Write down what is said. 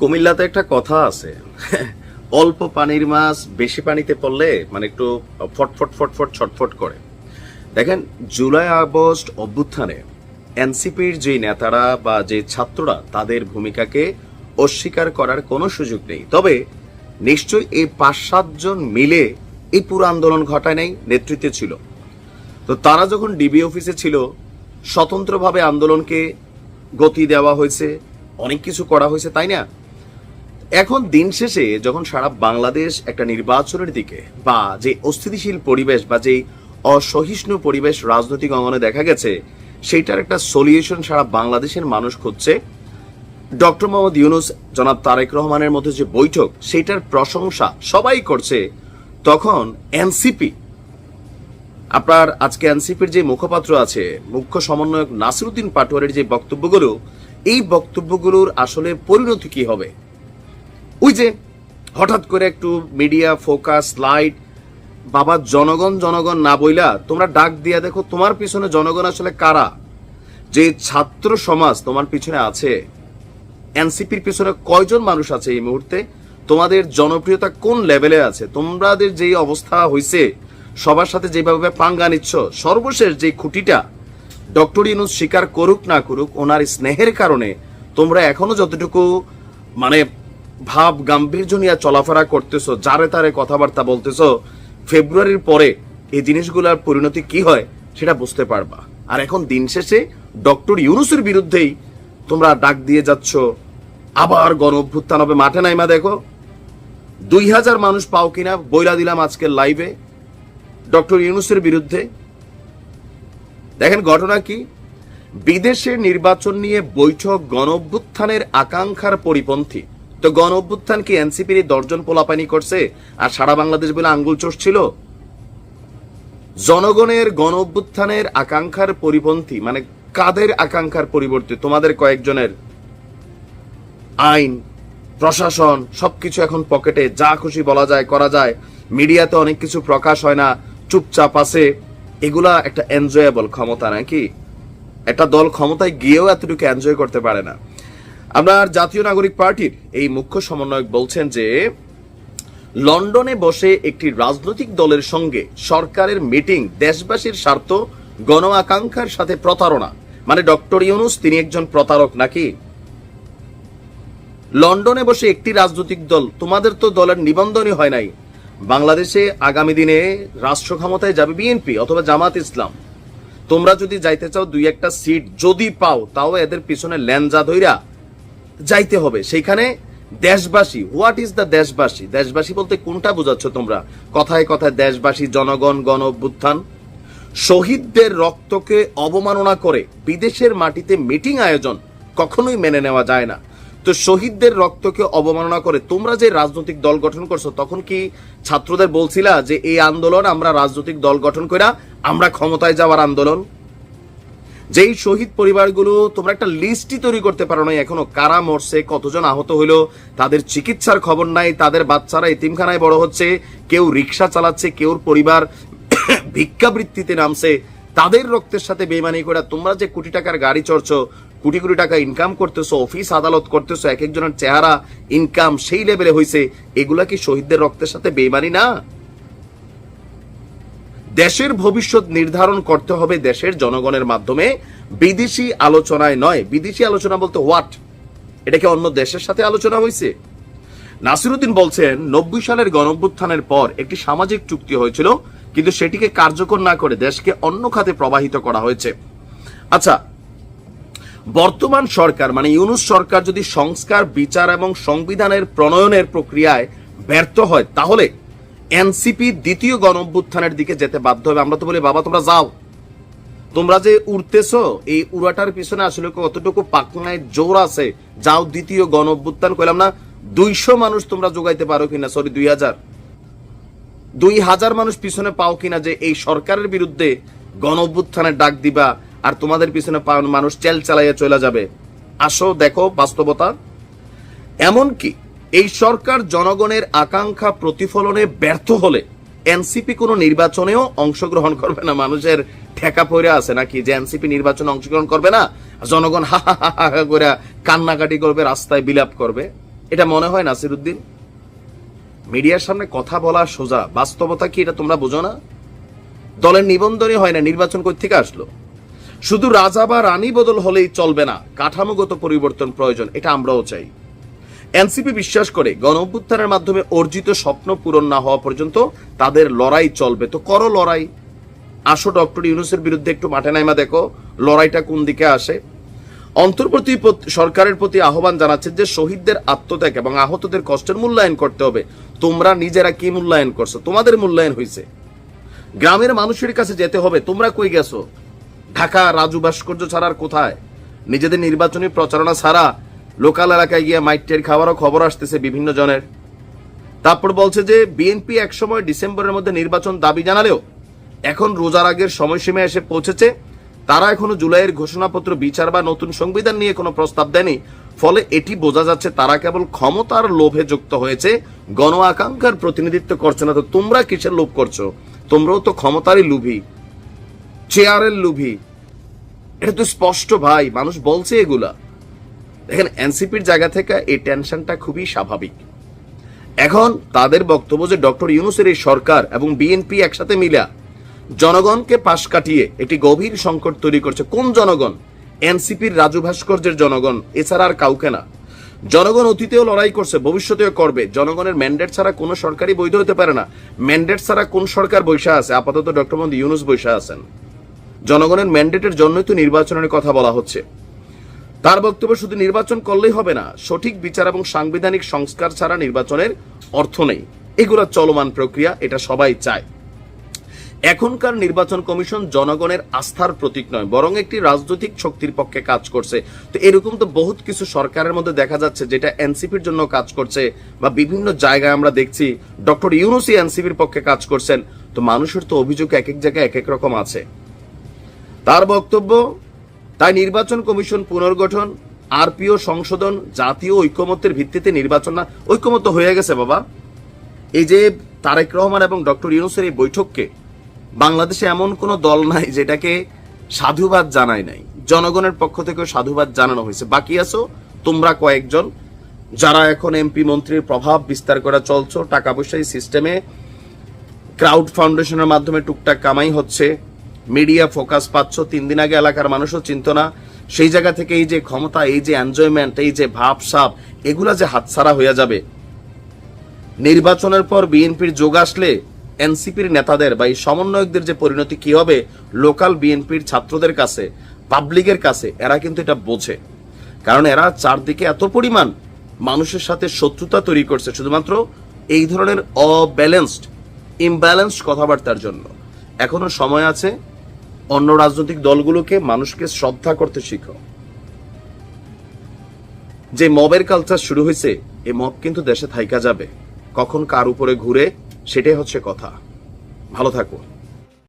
কুমিল্লাতে একটা কথা আছে। অল্প পানির মাছ বেশি পানিতে পড়লে মানে একটু ফটফট ফটফট ছটফট করে। দেখেন, জুলাই, আগস্ট অভ্যুত্থানে এনসিপির যে নেতারা বা যে ছাত্ররা, তাদের ভূমিকাকে অস্বীকার করার কোনো সুযোগ নেই। তবে নিশ্চয়ই এই পাঁচ সাতজন মিলে এই পুরো আন্দোলন ঘটায় নাই, নেতৃত্বে ছিল। তো তারা যখন ডিবি অফিসে ছিল, স্বতন্ত্রভাবে আন্দোলনকে গতি দেওয়া হয়েছে, অনেক কিছু করা হয়েছে, তাই না? এখন দিন শেষে যখন সারা বাংলাদেশ একটা নির্বাচনের দিকে বা যে অস্থিতিশীল পরিবেশ বা যে অসহিষ্ণু পরিবেশ রাজনৈতিক অঙ্গনে দেখা গেছে, সেইটার একটা সলিউশন সারা বাংলাদেশের মানুষ খুঁজছে। ডক্টর মোহাম্মদ ইউনুস, জনাব তারেক রহমানের মধ্যে যে বৈঠক, সেইটার প্রশংসা সবাই করছে। তখন এনসিপি, আপনার আজকে এনসিপির যে মুখপাত্র আছে, মুখ্য সমন্বয়ক নাসিরুদ্দিন পাটোয়ারির যে বক্তব্যগুলো, এই বক্তব্যগুলোর আসলে পরিণতি কি হবে? ওই যে হঠাৎ করে একটু মিডিয়া ফোকাস লাইট বাবা জনগণ জনগণ না বইলা তোমরা ডাক দিয়া দেখো তোমার পিছনে জনগণ আসলে কারা? যে ছাত্র সমাজ তোমার পিছনে আছে এনসিপির পিছনে কয়জন মানুষ আছে এই মুহূর্তে? তোমাদের জনপ্রিয়তা কোন লেভেলে আছে? তোমাদের যে অবস্থা হয়েছে সবার সাথে যেভাবে পাঙ্গা নিচ্ছ, সর্বশেষ যে খুঁটিটা ডক্টর ইউনুস স্বীকার করুক না করুক, ওনার স্নেহের কারণে তোমরা এখনও যতটুকু মানে ভাব গাম্ভীর্য নিয়ে চলাফেরা করতেছো, যারে তারে কথাবার্তা বলতেছো, ফেব্রুয়ারির পরে এই জিনিসগুলোর পরিণতি কি হয় সেটা বুঝতে পারবা। আর এখন দিন শেষে ডক্টর ইউনুসের বিরুদ্ধেই তোমরা ডাক দিয়ে যাচ্ছ, আবার গণ অভ্যুত্থান হবে। মাঠে নাইমা দেখো, দুই হাজার মানুষ পাও কিনা বইলা দিলাম আজকের লাইভে। ডক্টর ইউনুসের বিরুদ্ধে দেখেন ঘটনা কি? বিদেশের নির্বাচন নিয়ে বৈঠক, গণ অভ্যুত্থানের আকাঙ্ক্ষার পরিপন্থী। তো গণ অভ্যুত্থান কি এনসিপির দর্জন পোলাপানি করছে? আর সারা বাংলাদেশ বলে আঙ্গুল চষছিল জনগণের গণ অভ্যুত্থানের আকাঙ্ক্ষার পরিপন্থী মানে কাদের আকাঙ্ক্ষার পরিবর্তে? তোমাদের কয়েকজনের আইন, প্রশাসন, সবকিছু এখন পকেটে, যা খুশি বলা যায়, করা যায়। মিডিয়াতে অনেক কিছু প্রকাশ হয় না, চুপচাপ আছে। এগুলা একটা এনজয়েবল ক্ষমতা নাকি? একটা দল ক্ষমতায় গিয়েও এতটুকু এনজয় করতে পারে না। আপনার জাতীয় নাগরিক পার্টির এই মুখ্য সমন্বয়ক বলছেন যে, লন্ডনে বসে একটি রাজনৈতিক দলের সঙ্গে সরকারের মিটিং, দেশবাসীর স্বার্থ গণ আকাঙ্ক্ষার সাথে প্রতারণা। মানে ডক্টর ইউনুস, তিনি একজন প্রতারক নাকি? লন্ডনে বসে একটি রাজনৈতিক দল, তোমাদের তো দলের নিবন্ধনই হয় নাই। বাংলাদেশে আগামী দিনে রাষ্ট্র ক্ষমতায় যাবে বিএনপি অথবা জামাত ইসলাম। তোমরা যদি যাইতে চাও, দুই একটা সিট যদি পাও, তাও এদের পিছনে ল্যাঞ্জা ধইরা যাইতে হবে। সেইখানে দেশবাসী হোয়াট ইজ দ্য দেশবাসী? দেশবাসী বলতে কোনটা বোঝাচ্ছ তোমরা? কথায় কথায় দেশবাসী, জনগণ, গণ অভ্যুত্থান। শহীদদের রক্তকে অবমাননা করে বিদেশের মাটিতে মিটিং আয়োজন কখনোই মেনে নেওয়া যায় না। তো শহীদদের রক্তকে অবমাননা করে তোমরা যে রাজনৈতিক দল গঠন করছ, তখন কি ছাত্রদের বলছিলা যে এই আন্দোলন আমরা রাজনৈতিক দল গঠন কইরা আমরা ক্ষমতায় যাওয়ার আন্দোলন? যেই শহীদ পরিবারগুলো তোমরা একটা লিস্টই তৈরি করতে পারো না এখনও কারা মরছে, কতজন আহত হইল, তাদের চিকিৎসার খবর নাই, তাদের বাচ্চারা এতিমখানায় বড় হচ্ছে, কেউ রিক্সা চালাচ্ছে কেউর পরিবার ভিক্ষাবৃত্তিতে নামছে, তাদের রক্তের সাথে বেমানি করে তোমরা যে কোটি টাকার গাড়ি চড়ছো, কোটি কোটি টাকা ইনকাম করতেছো অফিস আদালত করতেছো, এক একজনের চেহারা ইনকাম সেই লেভেলে হয়েছে এগুলা কি শহীদদের রক্তের সাথে বেমানি না? দেশের ভবিষ্যৎ নির্ধারণ করতে হবে দেশের জনগণের মাধ্যমে। বিদেশি আলোচনায় নয়, বিদেশি আলোচনা বলতে হোয়াট এটা কি অন্য দেশের সাথে আলোচনা হয়েছে? নাসিরুদ্দিন বলছেন, নব্বই সালের গণভ্যুত্থানের পর একটি সামাজিক চুক্তি হয়েছিল, কিন্তু সেটিকে কার্যকর না করে দেশকে অন্য খাতে প্রবাহিত করা হয়েছে। আচ্ছা বর্তমান সরকার মানে ইউনুস সরকার যদি সংস্কার, বিচার এবং সংবিধানের প্রণয়নের প্রক্রিয়ায় ব্যর্থ হয়, তাহলে এনসিপি দ্বিতীয় গণঅভ্যুত্থানের দিকে যেতে বাধ্য হবে। আমরা তো বলি, বাবা, তোমরা যাও। তোমরা যে উড়তেছো, এই উড়াটার পিছনে আসলে কতটুকু পাকনায় জোর আছে। যাও দ্বিতীয় গণ অভ্যুত্থান কইলাম, না, দুইশো মানুষ তোমরা যোগাইতে পারো কিনা? সরি দুই হাজার। দুই হাজার মানুষ পিছনে পাও কিনা যে এই সরকারের বিরুদ্ধে গণ অভ্যুত্থানের ডাক দিবা আর তোমাদের পিছনে মানুষ চেল চালাইয়া চলে যাবে? আসো, দেখো বাস্তবতা। এমনকি এই সরকার জনগণের আকাঙ্ক্ষা প্রতিফলনে ব্যর্থ হলে এনসিপি কোনো নির্বাচনেও অংশগ্রহণ করবে না। মানুষের ঠেকা পড়ে আছে নাকি যে এনসিপি নির্বাচনে অংশগ্রহণ করবে না? জনগণ হা হা করে কান্নাকাটি করবে, রাস্তায় বিলাপ করবে। এটা মনে হয় নাসিরুদ্দিন? মিডিয়ার সামনে কথা বলা সোজা। বাস্তবতা কি এটা তোমরা বোঝো না? দলের নিবন্ধনই হয় না, নির্বাচন থেকে আসলো? শুধু রাজা বা রানী বদল হলেই চলবে না। কাঠামোগত পরিবর্তন প্রয়োজন, এটা আমরাও চাই। এনসিপি বিশ্বাস করে গণ অভ্যুত্থানের মাধ্যমে অর্জিত স্বপ্ন পূরণ না হওয়া পর্যন্ত তাদের লড়াই চলবে। তো করো লড়াই। আসো ডক্টর ইউনুসের বিরুদ্ধে একটু মাঠে নাইমা দেখো, লড়াইটা কোন দিকে আসে? অন্তর্বর্তী সরকারের প্রতি আহ্বান জানাচ্ছে যে শহীদদের আত্মত্যাগ এবং আহতদের কষ্টের মূল্যায়ন করতে হবে। তোমরা নিজেরা কি মূল্যায়ন করছ? তোমাদের মূল্যায়ন হয়েছে গ্রামের মানুষের কাছে যেতে হবে, তোমরা কই গেছো? ঢাকা রাজু ভাস্কর্য ছাড়ার কোথায়? নিজেদের নির্বাচনী প্রচারণা ছাড়া লোকাল এলাকায় গিয়ে মাইটের খাবারও খবর আসতেছে বিভিন্ন জনের। তারপর বলছে যে, বিএনপি একসময় ডিসেম্বরের মধ্যে নির্বাচন দাবি জানালেও এখন রোজার আগের সময়সীমা এসে পৌঁছেছে। তারা এখনও জুলাইয়ের ঘোষণাপত্র, বিচার বা নতুন সংবিধান নিয়ে কোনো প্রস্তাব দেয়নি। ফলে এটি বোঝা যাচ্ছে তারা কেবল ক্ষমতার লোভে যুক্ত হয়েছে। গণ আকাঙ্ক্ষার প্রতিনিধিত্ব করছে না। তো তোমরা কিসের লোভ করছ? তোমরাও তো ক্ষমতারই লোভী, চেয়ারের লোভী। এটা তো স্পষ্ট ভাই, মানুষ বলছে এগুলা। দেখেন এনসিপির জায়গা থেকে এই টেনশনটা খুবই স্বাভাবিক। এখন তাদের বক্তব্য যে ডক্টর ইউনুসের এই সরকার এবং বিএনপি একসাথে মিলা জনগণকে পাশ কাটিয়ে একটি গভীর সংকট তৈরি করছে, কোন জনগণ? এনসিপির রাজু ভাস্কর্যের জনগণ, এছাড়া আর কাউকে না। জনগণ অতীতেও লড়াই করছে, ভবিষ্যতেও করবে। জনগণের ম্যান্ডেট ছাড়া কোনো সরকারই বৈধ হতে পারে না। ম্যান্ডেট ছাড়া কোন সরকার বৈশা আছে? আপাতত ডক্টর মোহাম্মদ ইউনুস বৈশা আছেন। জনগণের ম্যান্ডেটের জন্যই তো নির্বাচনের কথা বলা হচ্ছে। তার বক্তব্য শুধু নির্বাচন করলেই হবে না, সঠিক বিচার এবং সাংবিধানিক সংস্কার ছাড়া নির্বাচনের অর্থ নেই। এগুলো চলমান প্রক্রিয়া, এটা সবাই চায়। এখনকার নির্বাচন কমিশন জনগণের আস্থার প্রতীক নয়, বরং একটি রাজনৈতিক শক্তির পক্ষে কাজ করছে। তো এরকম তো বহুত কিছু সরকারের মধ্যে দেখা যাচ্ছে, যেটা এনসিপির জন্য কাজ করছে বা বিভিন্ন জায়গায় আমরা দেখছি, ডক্টর ইউনুসি এনসিপির পক্ষে কাজ করছেন। তো মানুষের তো অভিযোগ এক এক জায়গায় এক এক রকম আছে। তার বক্তব্য তাই নির্বাচন কমিশন পুনর্গঠন, আরপিও সংশোধন, জাতীয় ঐক্যমত্যের ভিত্তিতে নির্বাচন না ঐক্যমত্য হয়ে গেছে বাবা। এই যে তারেক রহমান এবং ডক্টর ইউনুসের এই বৈঠককে, বাংলাদেশে এমন কোন দল নাই যেটাকে সাধুবাদ জানায় নাই। জনগণের পক্ষ থেকেও সাধুবাদ জানানো হয়েছে। বাকি আছো, তোমরা কয়েকজন, যারা এখন এমপি মন্ত্রীর প্রভাব বিস্তার করা চলছো, টাকা পয়সা সিস্টেমে ক্রাউড ফাউন্ডেশনের মাধ্যমে টুকটাক কামাই হচ্ছে। মিডিয়া ফোকাস পাচ্ছ, তিন দিন আগে এলাকার মানুষও চিন্ত না। সেই জায়গা থেকে এই যে ক্ষমতা, এই যে এনজয়মেন্ট এই যে ভাব সাপ এগুলা যে হাতছাড়া হয়ে যাবে। নির্বাচনের পর বিএনপির যোগ আসলে এনসিপির নেতাদের বা এই সমন্বয়কদের যে পরিণতি কি হবে, লোকাল বিএনপির ছাত্রদের কাছে, পাবলিকের কাছে, এরা কিন্তু এটা বোঝে। কারণ এরা চারদিকে এত পরিমাণ মানুষের সাথে শত্রুতা তৈরি করছে, শুধুমাত্র এই ধরনের অব্যালেন্সড, ইমব্যালেন্সড কথাবার্তার জন্য। এখনও সময় আছে অন্য রাজনৈতিক দলগুলোকে মানুষকে শ্রদ্ধা করতে শিখো। যে মবের কালচার শুরু হয়েছে, এ মব কিন্তু দেশে থাইকা যাবে। কখন কার উপরে ঘুরে, সেটাই হচ্ছে কথা। ভালো থাকো